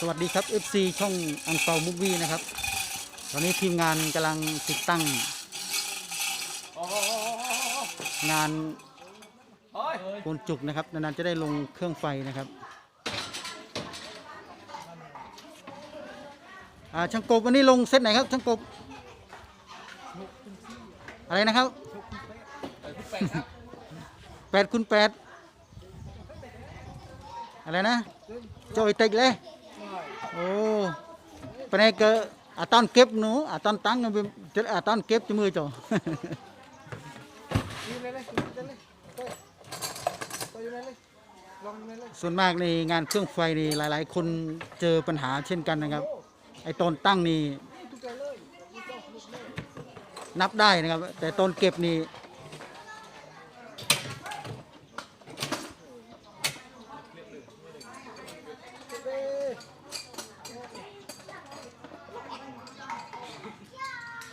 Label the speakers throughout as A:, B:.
A: สวัสดีครับ FC ช่องอังเปามุกวีนะครับ ตอนนี้ทีมงานกำลังติดตั้ง งานโกนจุกนะครับ นานๆจะได้ลงเครื่องไฟนะครับอ่าช่างกบวันนี้ลงเซตไหนครับช่างกบ อะไรนะครับแปดคูณแปดอะไรนะจอยเต็กเลย โอ้ปนก็อาตอนเก็บหนูอาตอนตั้งจะอาตอนเก็บจะมือจ่อส่วนมากในงานเครื่องไฟนี่หลาย ๆ คนเจอปัญหาเช่นกันนะครับ ไอ้ตอนตั้งนี่นับได้นะครับ แต่ตอนเก็บนี่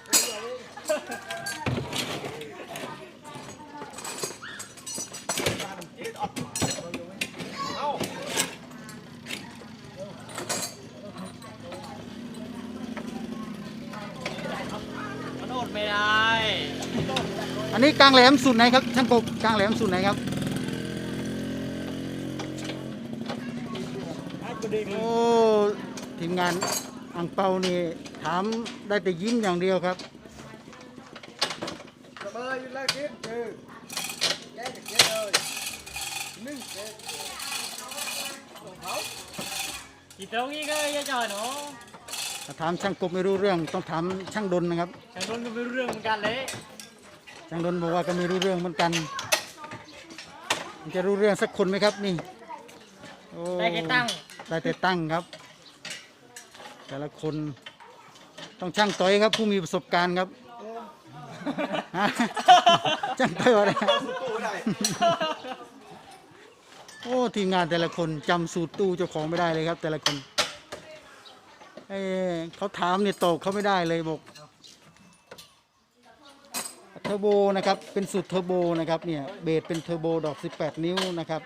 B: มันอด ไม่ได้
A: อันนี้กลางแหลมสุดไหนครับช่างกบกลางแหลมสุดไหนครับโอ้ทีมงานอังเปานี่ถามได้แต่ยิ้มอย่างเดียวครับ
C: สบายอยู่แล้วคิดเออแกจะเก็บเลยนึ่งเก็บ
B: กี่ตรงนี้ก็ยังจอยเนาะ
A: ถ้าถามช่างกบไม่รู้เรื่องต้องถามช่างดนนะครับ
B: ฉันโดนก็ไม่รู้เรื่องเหมือนกันเลย
A: ช่างดนบอกว่าก็ไม่รู้เรื่องเหมือนกันมันจะรู้เรื่องสักคนไหมครับนี่โอ้
B: ได้แค่ตั้ง
A: ได้แต่ตั้งครับ แต่ละคนต้องช่างต้อยครับผู้มีประสบการณ์ครับ ฮะช่างต้อยอะไรโอ้ทีมงานแต่ละคนจำสูตรตู้เจ้าของไม่ได้เลยครับ แต่ละคนเอ้เขาถามเนี่ยตอบเขาไม่ได้เลยบอกเทอร์โบนะครับเป็นสูตรเทอร์โบนะครับเนี่ยเบสเป็นเทอร์โบดอก 18 นิ้วนะครับ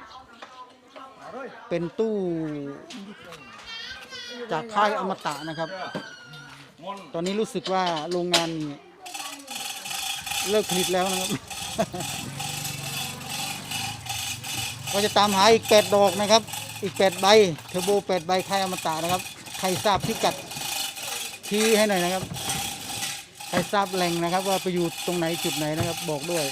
A: เป็นตู้ จากค่ายอมตะนะครับ ตอนนี้รู้สึกว่าโรงงานนี่ เลิกผลิตแล้วนะครับ ก็จะตามหาอีกแปดดอกนะครับ อีกแปดใบเทอร์โบแปดใบค่ายอมตะนะครับ ใครทราบพิกัดชี้ให้หน่อยนะครับ ใครทราบแหล่งนะครับ ว่าไปอยู่ตรงไหนจุดไหนนะครับ บอกด้วย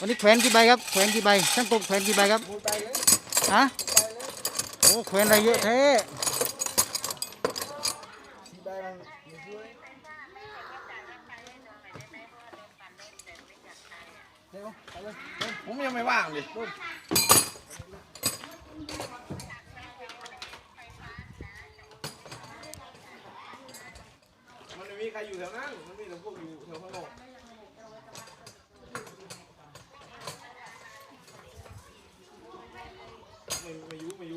A: วันนี้แขวนกี่ใบครับ แขวนกี่ใบช่างกบแขวนกี่ใบครับฮะโอ้แขวนอะไรเยอะแท้
C: สีใบมันมีช่วยเดี๋ยวไปเลย
D: ผมยังไม่ว่างเลยมันไม่มีใครอยู่แถวนั้น มันมีแต่พวกอยู่แถวข้างนอก